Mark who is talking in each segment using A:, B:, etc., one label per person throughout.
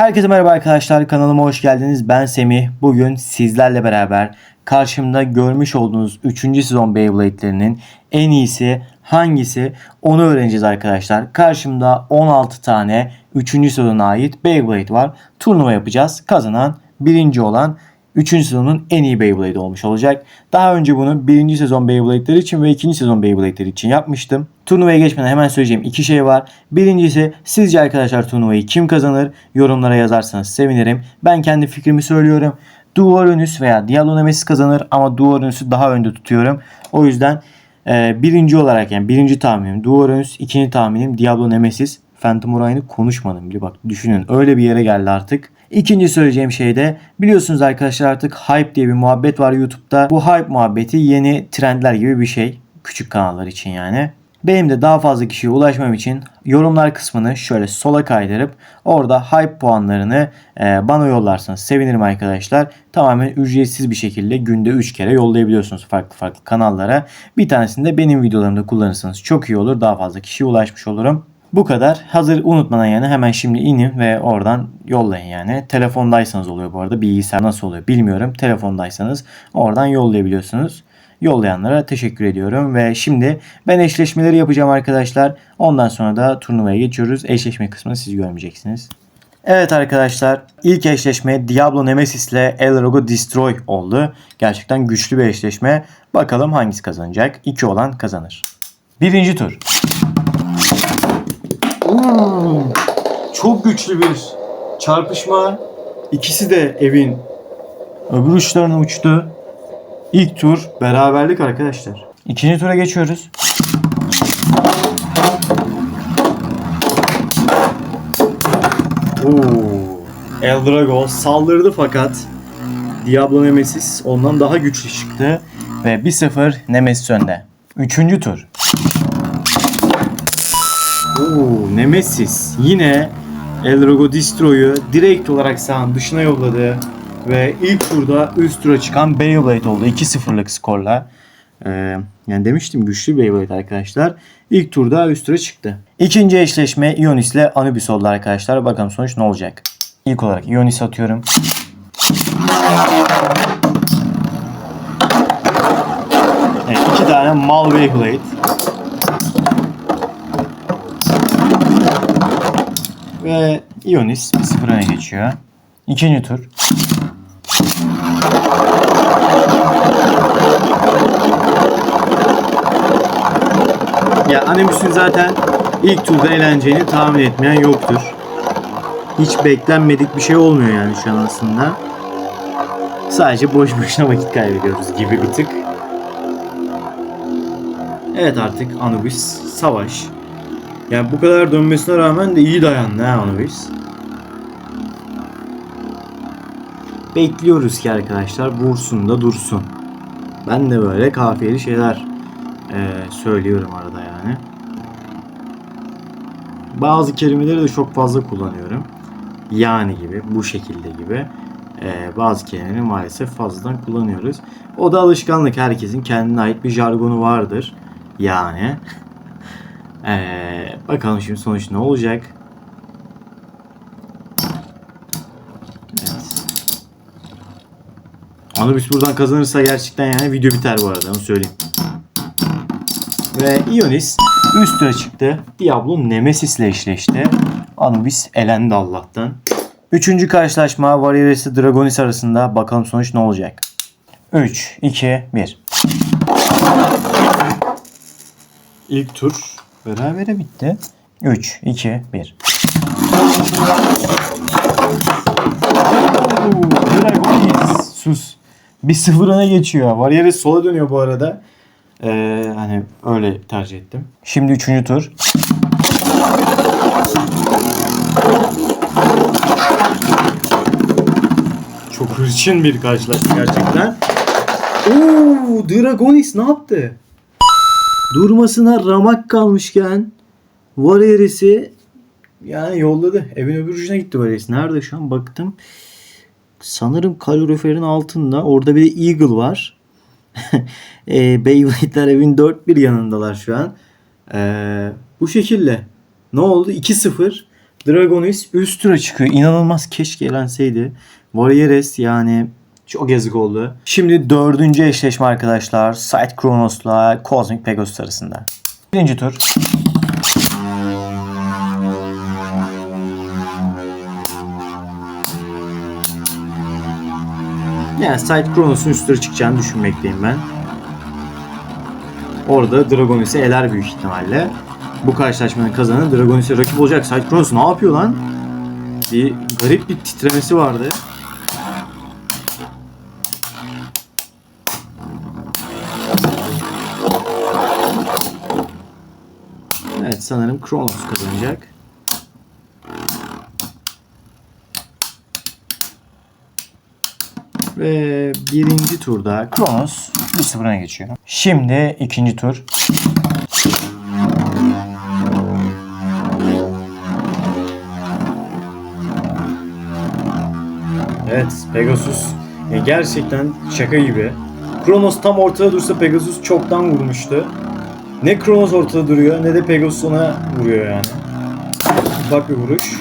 A: Herkese merhaba arkadaşlar kanalıma hoş geldiniz. Ben Semih. Bugün sizlerle beraber karşımda görmüş olduğunuz 3. sezon Beyblade'lerinin en iyisi hangisi onu öğreneceğiz arkadaşlar. Karşımda 16 tane 3. sezona ait Beyblade var. Turnuva yapacağız. Kazanan birinci olan 3. sezonun en iyi Beyblade olmuş olacak. Daha önce bunu 1. sezon Beyblade'leri için ve 2. sezon Beyblade'leri için yapmıştım. Turnuvaya geçmeden hemen söyleyeceğim iki şey var. Birincisi sizce arkadaşlar turnuvayı kim kazanır? Yorumlara yazarsanız sevinirim. Ben kendi fikrimi söylüyorum. Duvaronus veya Diablo Nemesis kazanır ama Duvaronus'u daha önde tutuyorum. O yüzden e, birinci olarak yani birinci tahminim Duvaronus, ikinci tahminim Diablo Nemesis. Phantom Orion'u konuşmadım bile bak düşünün öyle bir yere geldi artık. İkinci söyleyeceğim şey de biliyorsunuz arkadaşlar artık hype diye bir muhabbet var YouTube'da. Bu hype muhabbeti yeni trendler gibi bir şey. Küçük kanallar için yani. Benim de daha fazla kişiye ulaşmam için yorumlar kısmını şöyle sola kaydırıp orada hype puanlarını e, bana yollarsanız sevinirim arkadaşlar. Tamamen ücretsiz bir şekilde günde 3 kere yollayabiliyorsunuz farklı farklı kanallara. Bir tanesini de benim videolarımda kullanırsanız çok iyi olur. Daha fazla kişiye ulaşmış olurum. Bu kadar. Hazır unutmadan yani hemen şimdi inin ve oradan yollayın yani. Telefondaysanız oluyor bu arada. Bilgisayar nasıl oluyor bilmiyorum. Telefondaysanız oradan yollayabiliyorsunuz. Yollayanlara teşekkür ediyorum ve şimdi ben eşleşmeleri yapacağım arkadaşlar. Ondan sonra da turnuvaya geçiyoruz. Eşleşme kısmını siz görmeyeceksiniz. Evet arkadaşlar ilk eşleşme Diablo Nemesis ile El Rogo Destroy oldu. Gerçekten güçlü bir eşleşme. Bakalım hangisi kazanacak? 2 olan kazanır. Birinci tur. Oo, çok güçlü bir çarpışma. İkisi de evin öbür uçlarına uçtu. İlk tur beraberlik arkadaşlar. İkinci tura geçiyoruz. Oo. Eldrago saldırdı fakat Diablo Nemesis ondan daha güçlü çıktı ve 1-0 Nemesis önde. Üçüncü tur. Oo, Nemesis yine Eldrago Destroy'u direkt olarak sahanın dışına yolladı. Ve ilk turda üst tura çıkan Beyblade oldu. 2-0'lık skorla. Ee, yani demiştim güçlü Beyblade arkadaşlar. İlk turda üst tura çıktı. İkinci eşleşme Ionis ile Anubis oldu arkadaşlar. Bakalım sonuç ne olacak. İlk olarak Ionis atıyorum. Evet, iki tane mal Beyblade. Ve Ionis 1-0 öne geçiyor. İkinci tur. Ya Animus'un zaten ilk turda eğleneceğini tahmin etmeyen yoktur. Hiç beklenmedik bir şey olmuyor yani şu an aslında. Sadece boş boşuna vakit kaybediyoruz gibi bir tık. Evet artık Anubis savaş. Yani bu kadar dönmesine rağmen de iyi dayandı ha Anubis. Bekliyoruz ki arkadaşlar vursun da dursun. Ben de böyle kafiyeli şeyler eee, söylüyorum arada yani. Bazı kelimeleri de çok fazla kullanıyorum. Yani gibi, bu şekilde gibi. Eee, bazı kelimeleri maalesef fazladan kullanıyoruz. O da alışkanlık. Herkesin kendine ait bir jargonu vardır. Yani. Eee, bakalım şimdi sonuç ne olacak? Evet. Anubis buradan kazanırsa gerçekten yani video biter bu arada onu söyleyeyim. Ve Ionis üst tura çıktı. Diablo Nemesis ile eşleşti. Anubis elendi Allah'tan. Üçüncü karşılaşma Varioles ile Dragonis arasında. Bakalım sonuç ne olacak. 3, 2, 1. İlk tur berabere bitti. 3, 2, 1. Dragonis. Sus. Bir sıfır öne geçiyor. Varieres sola dönüyor bu arada. Ee, hani öyle tercih ettim. Şimdi üçüncü tur. Çok hırçın bir karşılaşma gerçekten. Oo, Dragonis ne yaptı? Durmasına ramak kalmışken Varieres'i yani yolladı. Evin öbür ucuna gitti Varieres. Nerede şu an baktım. Sanırım kaloriferin altında. Orada bir de Eagle var. e, Beyblade'ler evin dört bir yanındalar şu an. E, bu şekilde. Ne oldu? 2-0. Dragonis üst tura çıkıyor. İnanılmaz keşke elenseydi. Warriors yani çok yazık oldu. Şimdi dördüncü eşleşme arkadaşlar. Sight Kronos'la Cosmic Pegasus arasında. Birinci tur. Yani Sight Kronos'un üst tura çıkacağını düşünmekteyim ben. Orada Dragonis'i eler büyük ihtimalle. Bu karşılaşmanın kazananı Dragonis'e rakip olacak. Sight Kronos ne yapıyor lan? Bir garip bir titremesi vardı. Evet sanırım Kronos kazanacak. Ve birinci turda Kronos 1-0'a geçiyor. Şimdi ikinci tur. Evet Pegasus ya gerçekten şaka gibi. Kronos tam ortada dursa Pegasus çoktan vurmuştu. Ne Kronos ortada duruyor ne de Pegasus ona vuruyor yani. Ufak bir vuruş.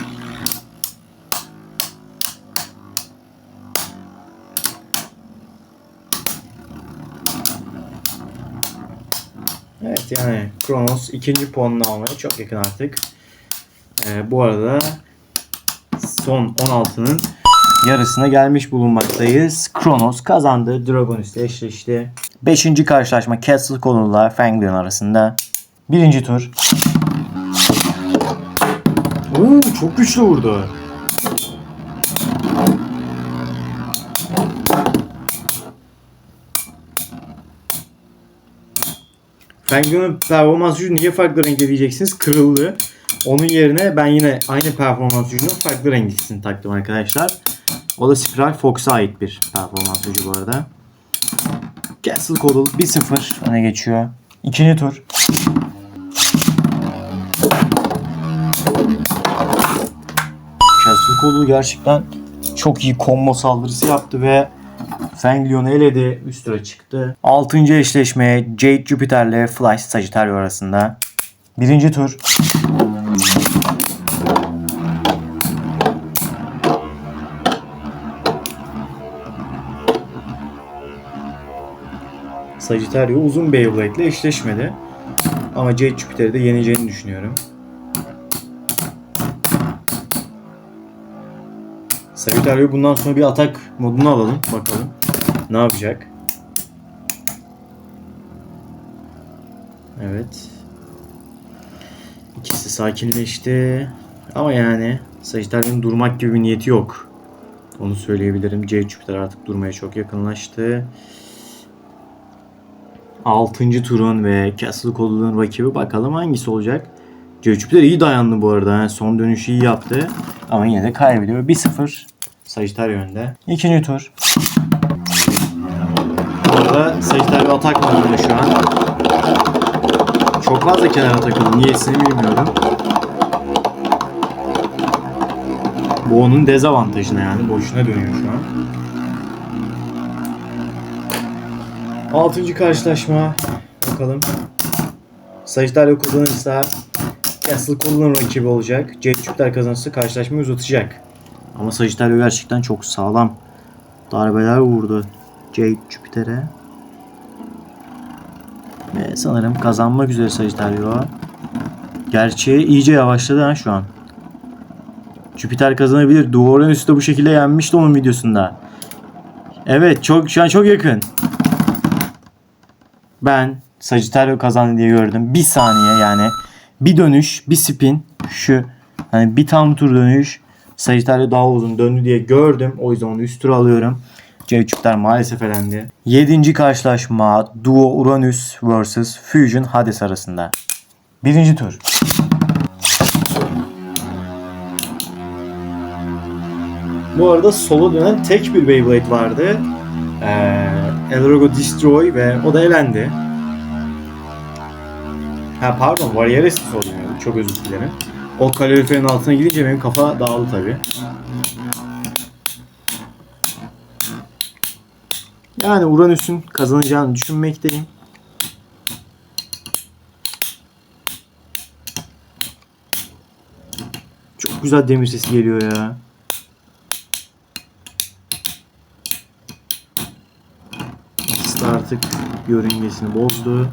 A: Evet yani Kronos ikinci puanını almaya çok yakın artık. Ee, bu arada son 16'nın yarısına gelmiş bulunmaktayız. Kronos kazandı. Dragonis ile eşleşti. Beşinci karşılaşma Castle Connell'la Fanglion arasında. Birinci tur. Oo, çok güçlü vurdu. Fengyon'un performans gücü niye farklı renkte diyeceksiniz? Kırıldı. Onun yerine ben yine aynı performans gücünün farklı rengisini taktım arkadaşlar. O da Spiral Fox'a ait bir performans gücü bu arada. Castle Connell 1-0 öne geçiyor. İkinci tur. Castle Connell gerçekten çok iyi combo saldırısı yaptı ve Fanglion'u eledi. Üst tura çıktı. Altıncı eşleşme Jade Jupiter ile Flash Sagittario arasında. Birinci tur. Sagittario uzun Beyblade ile eşleşmedi. Ama Jade Jupiter'i de yeneceğini düşünüyorum. Sagittario bundan sonra bir atak modunu alalım. Bakalım ne yapacak. Evet. İkisi sakinleşti. Ama yani Sagittario'nun durmak gibi bir niyeti yok. Onu söyleyebilirim. C Jupiter artık durmaya çok yakınlaştı. 6. turun ve Castle Connell'ın rakibi bakalım hangisi olacak. Jupiter iyi dayandı bu arada. Yani son dönüşü iyi yaptı. Ama yine de kaybediyor. 1-0 Sagittario önde. İkinci tur. Bu arada Sagittario atak modunda şu an. Çok fazla kenara takıldı. Niyesini bilmiyorum. Bu onun dezavantajına yani. Boşuna dönüyor şu an. Altıncı karşılaşma. Bakalım. Sagittario kazanırsa Castle Connell'ın rakibi olacak. Jet Jupiter kazanırsa karşılaşmayı uzatacak. Ama Sagittario gerçekten çok sağlam darbeler vurdu Jade Jupiter'e. Ve sanırım kazanmak üzere Sagittario. Gerçi iyice yavaşladı ha şu an. Jupiter kazanabilir. Duvarın üstü bu şekilde yenmişti onun videosunda. Evet çok şu an çok yakın. Ben Sagittario kazandı diye gördüm. Bir saniye yani. Bir dönüş, bir spin. Şu hani bir tam tur dönüş. Sagittario daha uzun döndü diye gördüm. O yüzden onu üst tura alıyorum. C3'ler maalesef elendi. 7. karşılaşma Duo Uranus vs Fusion Hades arasında. Birinci tur. Bu arada solo dönen tek bir Beyblade vardı. Ee, Elrogo Destroy ve o da elendi. Ha pardon solo dönüyordu. Çok özür dilerim. O kaloriferin altına gidince benim kafa dağıldı tabi. Yani Uranüs'ün kazanacağını düşünmekteyim. Çok güzel demir sesi geliyor ya. İkisi de artık yörüngesini bozdu.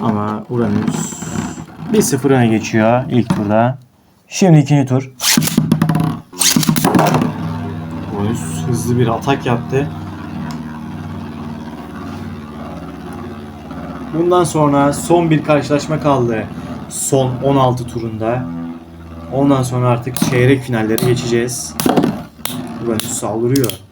A: Ama Uranüs 1-0 öne geçiyor ilk turda. Şimdi ikinci tur. Uranüs hızlı bir atak yaptı. Bundan sonra son bir karşılaşma kaldı. Son 16 turunda. Ondan sonra artık çeyrek finallere geçeceğiz. Uranüs saldırıyor.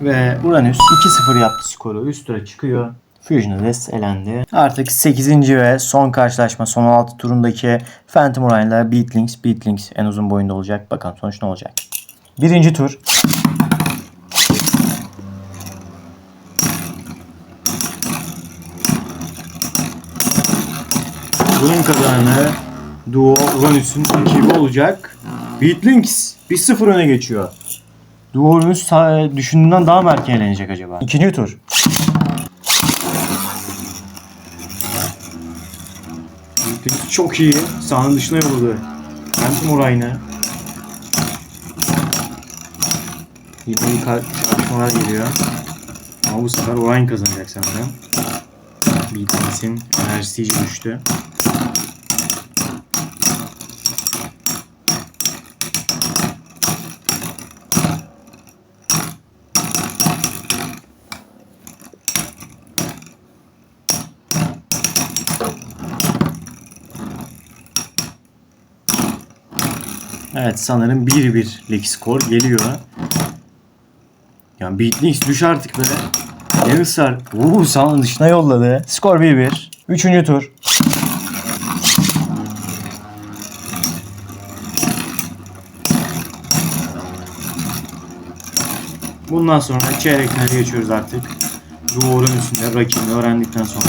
A: Ve Uranüs 2-0 yaptı skoru. Üst tura çıkıyor. Fusionist elendi. Artık 8. ve son karşılaşma son 16 turundaki Phantom Orion ile Beatlings. Beatlings en uzun boyunda olacak. Bakalım sonuç ne olacak. Birinci tur. Bunun kazananı Duo Uranüs'ün ekibi olacak. Beatlings 1-0 öne geçiyor. Uranüs sa- düşündüğünden daha mı erken elenecek acaba? İkinci tur. Çok iyi. Sahanın dışına yolladı. Phantom Orion'ı. Yine iyi kar- çarpışmalar geliyor. Ama bu sefer Orion kazanacak sanırım. Beatlings'in enerjisi düştü. Evet sanırım 1-1'lik skor geliyor. Yani Beatlings düş artık be. Ne ısrar. Uuu sahanın dışına yolladı. Skor 1-1. Üçüncü tur. Bundan sonra çeyrek finale geçiyoruz artık. Duvarın üstünde rakibini öğrendikten sonra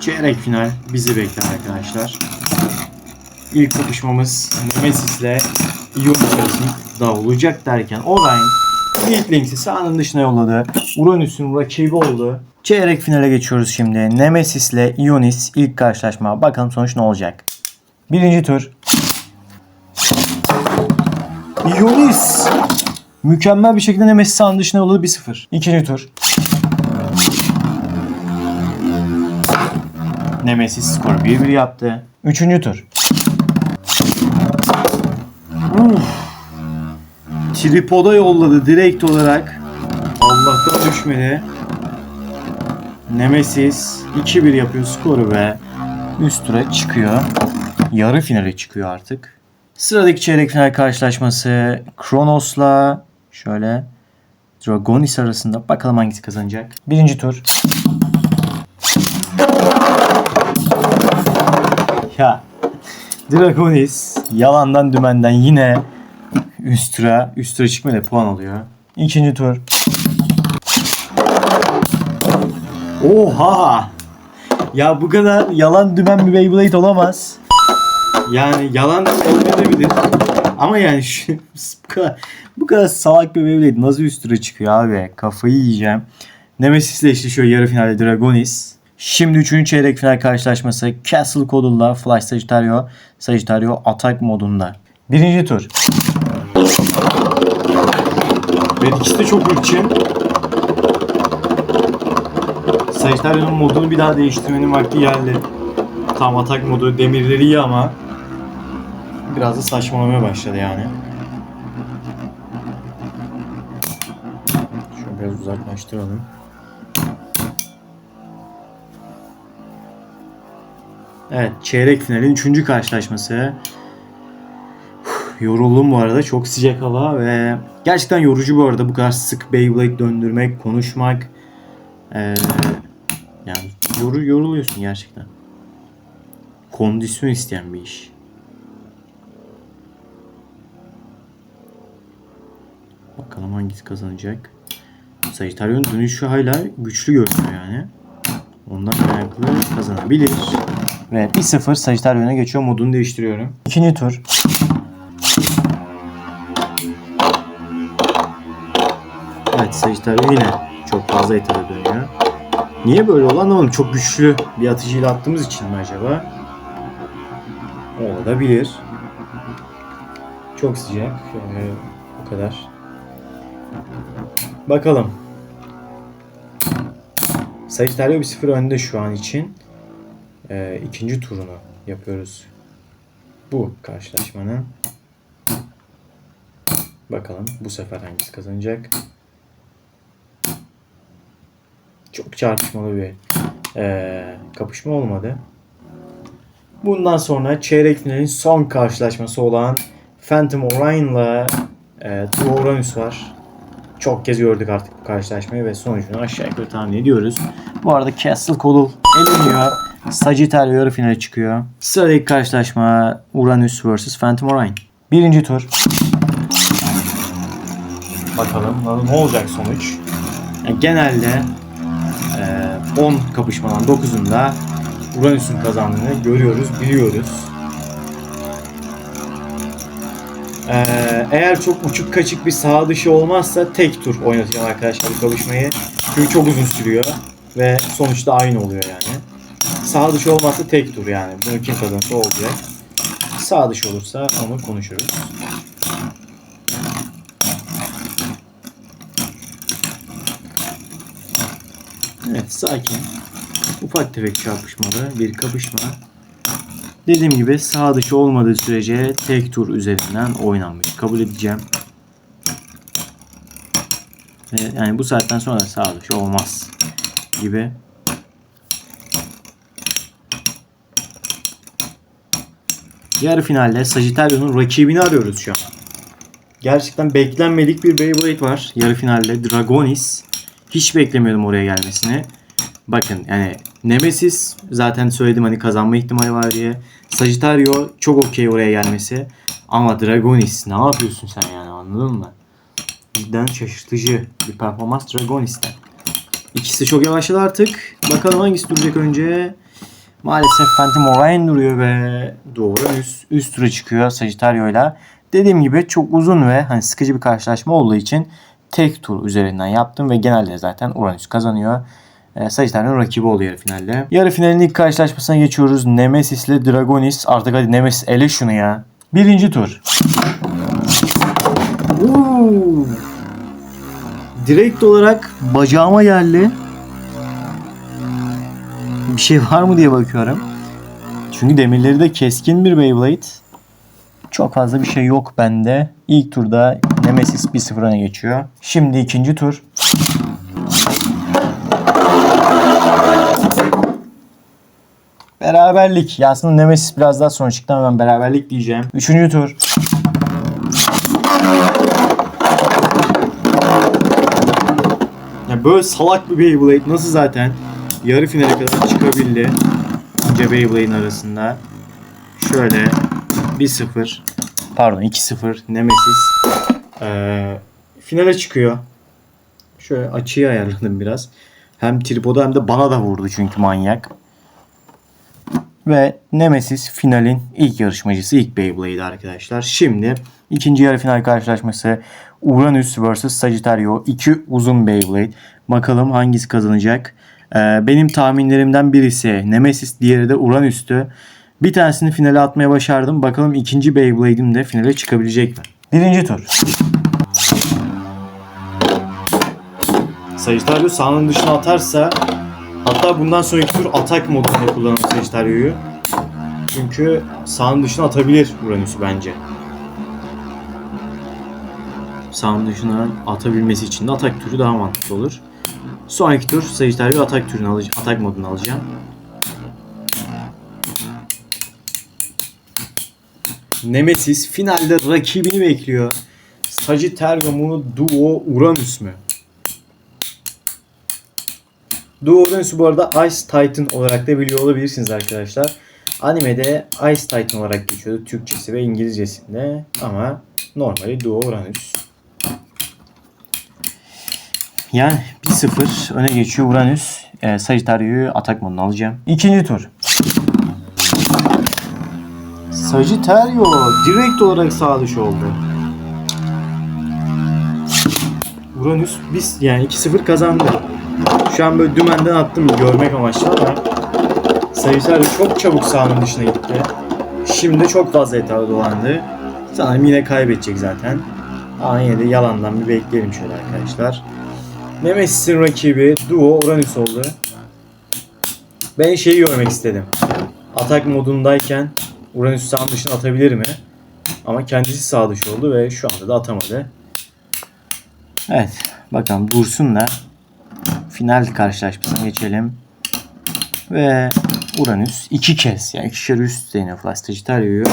A: çeyrek final bizi bekler arkadaşlar. İlk kapışmamız Nemesis'le Ionis arasında olacak derken Orion Beatlings'i sahanın dışına yolladı. Uranüs'ün rakibi oldu. Çeyrek finale geçiyoruz şimdi. Nemesis'le Ionis ilk karşılaşma. Bakalım sonuç ne olacak. Birinci tur. Ionis! Mükemmel bir şekilde Nemesis sahanın dışına yolladı 1-0. İkinci tur. Nemesis skoru 1-1 yaptı. Üçüncü tur. Uf. Tripoda yolladı direkt olarak. Allah'tan düşmedi. Nemesis 2-1 yapıyor skoru ve üst tura çıkıyor. Yarı finale çıkıyor artık. Sıradaki çeyrek final karşılaşması Kronos'la şöyle Dragonis arasında. Bakalım hangisi kazanacak. Birinci tur. Ya Dragonis yalandan dümenden yine üst tura, üst tura çıkmayla puan alıyor. İkinci tur. Oha! Ya bu kadar yalan dümen bir Beyblade olamaz. Yani yalan olmayabilir. Ama yani şu, bu kadar, bu kadar salak bir Beyblade nasıl üst tura çıkıyor abi? Kafayı yiyeceğim. Nemesis'le şu yarı finalde Dragonis. Şimdi 3. çeyrek final karşılaşması Castle Coddle'la Flash Sagittario, Sagittario atak modunda. Birinci tur. Ve ikisi de çok ırkçı. Sagittario'nun modunu bir daha değiştirmenin vakti geldi. Tam atak modu demirleri iyi ama biraz da saçmalamaya başladı yani. Şöyle biraz uzaklaştıralım. Evet, çeyrek finalin 3. karşılaşması. Uf, Yoruldum bu arada. Çok sıcak hava ve gerçekten yorucu bu arada bu kadar sık Beyblade döndürmek, konuşmak. Ee, yani yoru, yoruluyorsun gerçekten. Kondisyon isteyen bir iş. Bakalım hangisi kazanacak. Sagittario'nun dönüşü hala güçlü görünüyor yani. Ondan kaynaklı kazanabilir. Ve 1-0 Sagittario öne geçiyor. Modunu değiştiriyorum. İkinci tur. Evet Sagittario yine çok fazla etara dönüyor. Niye böyle oldu anlamadım. Çok güçlü bir atıcıyla attığımız için mi acaba? Olabilir. Çok sıcak. Yani bu kadar. Bakalım. Sagittario 1-0 önde şu an için. Ee, ikinci turunu yapıyoruz. Bu karşılaşmanın. Bakalım bu sefer hangisi kazanacak. Çok çarpışmalı bir ee, kapışma olmadı. Bundan sonra çeyrek finalin son karşılaşması olan Phantom Orion'la e, True Uranus var. Çok kez gördük artık bu karşılaşmayı ve sonucunu aşağı yukarı tahmin ediyoruz. Bu arada Castle Coddle eleniyor. Sagittario yarı finale çıkıyor. Sıradaki karşılaşma Uranus vs Phantom Orion. Birinci tur. Bakalım ne olacak sonuç. Yani genelde e, 10 kapışmadan 9'unda Uranüs'ün kazandığını görüyoruz, biliyoruz. Ee, eğer çok uçuk kaçık bir sağ dışı olmazsa tek tur oynatacağım arkadaşlar bu kapışmayı. Çünkü çok uzun sürüyor ve sonuçta aynı oluyor yani. Sağ dışı olmazsa tek tur yani. Bunu kim kazanırsa olacak. Sağ dışı olursa onu konuşuruz. Evet sakin. Ufak tefek çarpışmalı bir kapışma. Dediğim gibi sağ dışı olmadığı sürece tek tur üzerinden oynanmış. Kabul edeceğim. Yani bu saatten sonra sağ dışı olmaz gibi. Yarı finalde Sagittario'nun rakibini arıyoruz şu an. Gerçekten beklenmedik bir Beyblade var. Yarı finalde Dragonis. Hiç beklemiyordum oraya gelmesini. Bakın yani Nemesis zaten söyledim hani kazanma ihtimali var diye. Sagittario çok okey oraya gelmesi. Ama Dragonis ne yapıyorsun sen yani anladın mı? Cidden şaşırtıcı bir performans Dragonis'ten. İkisi çok yavaşladı artık. Bakalım hangisi duracak önce. Maalesef Phantom Orion duruyor ve doğru üst, üst tura çıkıyor Sagittario ile. Dediğim gibi çok uzun ve hani sıkıcı bir karşılaşma olduğu için tek tur üzerinden yaptım ve genelde zaten Uranüs kazanıyor. E, Sagittario'nun rakibi oluyor yarı finalde. Yarı finalin ilk karşılaşmasına geçiyoruz. Nemesis ile Dragonis. Artık hadi Nemesis ele şunu ya. Birinci tur. Direkt olarak bacağıma geldi. Bir şey var mı diye bakıyorum. Çünkü demirleri de keskin bir Beyblade. Çok fazla bir şey yok bende. İlk turda Nemesis 1-0 öne geçiyor. Şimdi ikinci tur. Beraberlik. Ya aslında Nemesis biraz daha sonra çıktı ama ben beraberlik diyeceğim. Üçüncü tur. Ya böyle salak bir Beyblade nasıl zaten yarı finale kadar çıkabildi. Önce Beyblade'in arasında. Şöyle 1-0 pardon 2-0 Nemesis ee, finale çıkıyor. Şöyle açıyı ayarladım biraz. Hem tripoda hem de bana da vurdu çünkü manyak. Ve Nemesis finalin ilk yarışmacısı ilk Beyblade arkadaşlar. Şimdi ikinci yarı final karşılaşması Uranus vs Sagittario. iki uzun Beyblade. Bakalım hangisi kazanacak. Ee, benim tahminlerimden birisi Nemesis, diğeri de Uranüs'tü. Bir tanesini finale atmaya başardım. Bakalım ikinci Beyblade'im de finale çıkabilecek mi? Birinci tur. Sagittario sahanın dışına atarsa hatta bundan sonraki tur atak modunda kullanır Sagittario'yu. Çünkü sahanın dışına atabilir Uranüs'ü bence. Sahanın dışına atabilmesi için de atak türü daha mantıklı olur. Sonraki tur Sagittario atak türünü alacağım, atak modunu alacağım. Nemesis finalde rakibini bekliyor. Sagittario mu Duo Uranüs mü? Duo Uranüs'ü bu arada Ice Titan olarak da biliyor olabilirsiniz arkadaşlar. Animede Ice Titan olarak geçiyordu Türkçesi ve İngilizcesinde ama normali Duo Uranüs. Yani 1-0 öne geçiyor Uranüs. e, Sagittario'yu atak alacağım. İkinci tur. Sagittario direkt olarak sağ dışı oldu. Uranüs biz yani 2-0 kazandı. Şu an böyle dümenden attım görmek amaçlı ama Sagittario çok çabuk sahanın dışına gitti. Şimdi çok fazla etrafı dolandı. Sanırım yine kaybedecek zaten. Ama yine de yalandan bir bekleyelim şöyle arkadaşlar. Nemesis'in rakibi Duo Uranüs oldu. Ben şeyi görmek istedim. Atak modundayken Uranüs sağ dışına atabilir mi? Ama kendisi sağ dışı oldu ve şu anda da atamadı. Evet. Bakalım dursunlar. Final karşılaşmasına geçelim. Ve Uranüs iki kez yani ikişer üst deniyor Flash Sagittario'yu.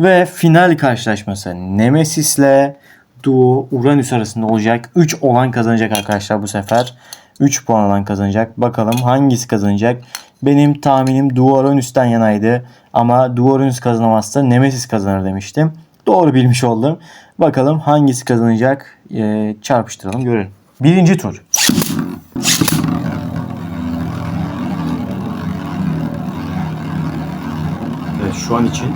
A: Ve final karşılaşması Nemesis'le Duo Uranüs arasında olacak. 3 olan kazanacak arkadaşlar bu sefer. 3 puan olan kazanacak. Bakalım hangisi kazanacak? Benim tahminim Duo Uranüs'ten yanaydı. Ama Duo Uranüs kazanamazsa Nemesis kazanır demiştim. Doğru bilmiş oldum. Bakalım hangisi kazanacak? Ee, çarpıştıralım görelim. Birinci tur. Evet şu an için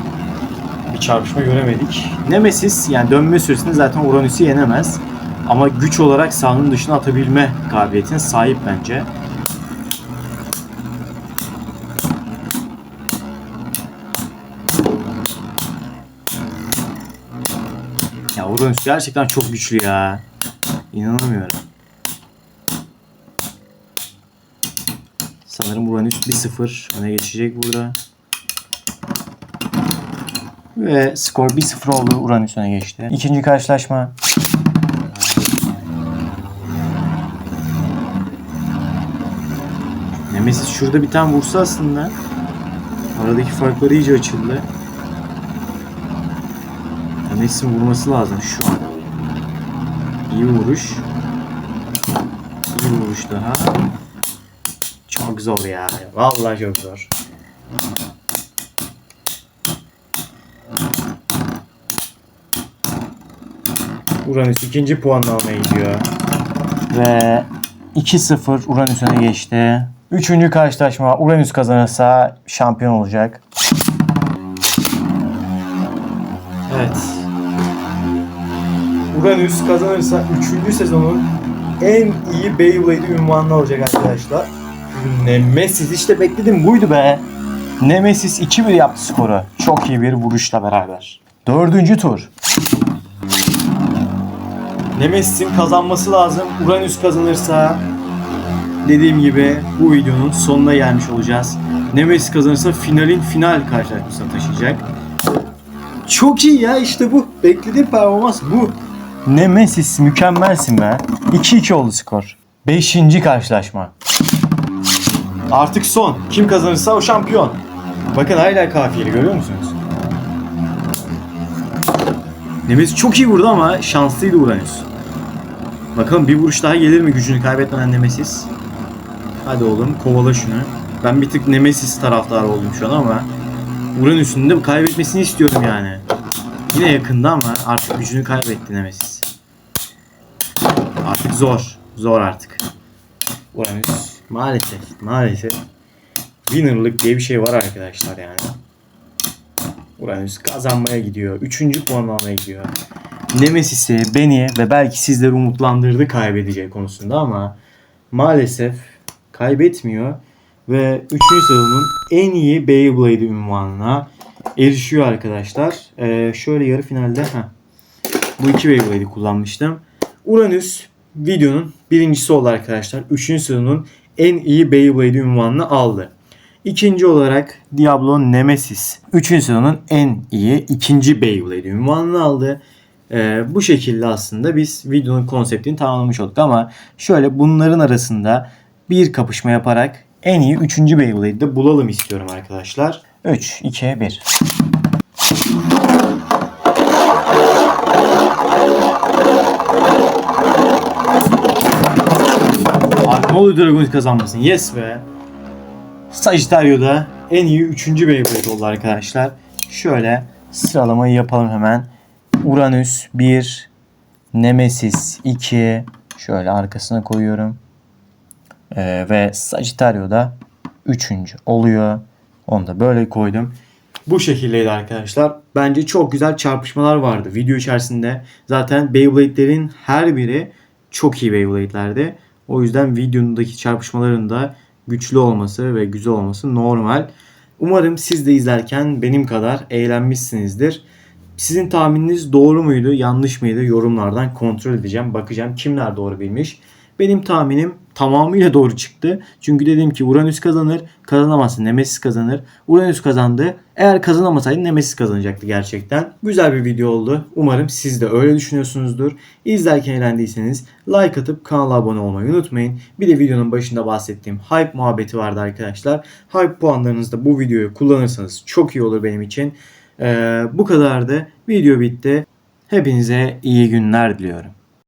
A: çarpışma göremedik. Nemesis yani dönme süresinde zaten Uranüs'ü yenemez. Ama güç olarak sahanın dışına atabilme kabiliyetine sahip bence. Ya Uranüs gerçekten çok güçlü ya. İnanamıyorum. Sanırım Uranüs 1-0 öne geçecek burada. Ve skor 1-0 oldu. Uranüs öne geçti. İkinci karşılaşma. Nemesis şurada bir tane vursa aslında. Aradaki farklar iyice açıldı. Nemesis'in vurması lazım şu an. İyi vuruş. İyi vuruş daha. Çok zor ya. Vallahi çok zor. Uranüs ikinci puanla almaya gidiyor. Ve 2-0 Uranüs öne geçti. Üçüncü karşılaşma Uranüs kazanırsa şampiyon olacak. Evet. Uranüs kazanırsa 3. sezonun en iyi Beyblade ünvanını alacak arkadaşlar. Nemesis işte bekledim buydu be. Nemesis 2-1 yaptı skoru. Çok iyi bir vuruşla beraber. Dördüncü tur. Nemesis'in kazanması lazım. Uranüs kazanırsa dediğim gibi bu videonun sonuna gelmiş olacağız. Nemesis kazanırsa finalin final karşılaşmasına taşıyacak. Çok iyi ya işte bu. Beklediğim performans bu. Nemesis mükemmelsin be. 2-2 oldu skor. Beşinci karşılaşma. Artık son. Kim kazanırsa o şampiyon. Bakın hala kafiyeli görüyor musunuz? Nemesis çok iyi vurdu ama şanslıydı Uranüs. Bakalım bir vuruş daha gelir mi gücünü kaybetmeden Nemesis? Hadi oğlum kovala şunu. Ben bir tık Nemesis taraftarı oldum şu an ama Uranüs'ün de kaybetmesini istiyorum yani. Yine yakında ama artık gücünü kaybetti Nemesis. Artık zor. Zor artık. Uranüs maalesef maalesef winner'lık diye bir şey var arkadaşlar yani. Uranüs kazanmaya gidiyor. Üçüncü puan almaya gidiyor. Nemesis'i, beni ve belki sizleri umutlandırdı kaybedeceği konusunda ama maalesef kaybetmiyor ve 3. sezonun en iyi Beyblade ünvanına erişiyor arkadaşlar. Ee, şöyle yarı finalde heh, bu iki Beyblade'i kullanmıştım. Uranüs videonun birincisi oldu arkadaşlar. 3. sezonun en iyi Beyblade ünvanını aldı. İkinci olarak Diablo Nemesis. Üçüncü sezonun en iyi ikinci Beyblade ünvanını aldı. Ee, bu şekilde aslında biz videonun konseptini tamamlamış olduk ama şöyle bunların arasında bir kapışma yaparak en iyi üçüncü Beyblade'i de bulalım istiyorum arkadaşlar. 3, 2, 1. Arkmalı Dragon kazanmasın. Yes be. Sagittario'da en iyi 3. Beyblade oldu arkadaşlar. Şöyle sıralamayı yapalım hemen. Uranüs 1, Nemesis 2, şöyle arkasına koyuyorum. Ee, ve Sagittario da üçüncü oluyor. Onu da böyle koydum. Bu şekildeydi arkadaşlar. Bence çok güzel çarpışmalar vardı video içerisinde. Zaten Beyblade'lerin her biri çok iyi Beyblade'lerdi. O yüzden videodaki çarpışmaların da güçlü olması ve güzel olması normal. Umarım siz de izlerken benim kadar eğlenmişsinizdir. Sizin tahmininiz doğru muydu, yanlış mıydı? Yorumlardan kontrol edeceğim. Bakacağım kimler doğru bilmiş. Benim tahminim tamamıyla doğru çıktı. Çünkü dedim ki Uranüs kazanır, kazanamazsa Nemesis kazanır. Uranüs kazandı. Eğer kazanamasaydı Nemesis kazanacaktı gerçekten. Güzel bir video oldu. Umarım siz de öyle düşünüyorsunuzdur. İzlerken eğlendiyseniz like atıp kanala abone olmayı unutmayın. Bir de videonun başında bahsettiğim hype muhabbeti vardı arkadaşlar. Hype puanlarınızı da bu videoyu kullanırsanız çok iyi olur benim için. Ee, bu kadardı. Video bitti. Hepinize iyi günler diliyorum.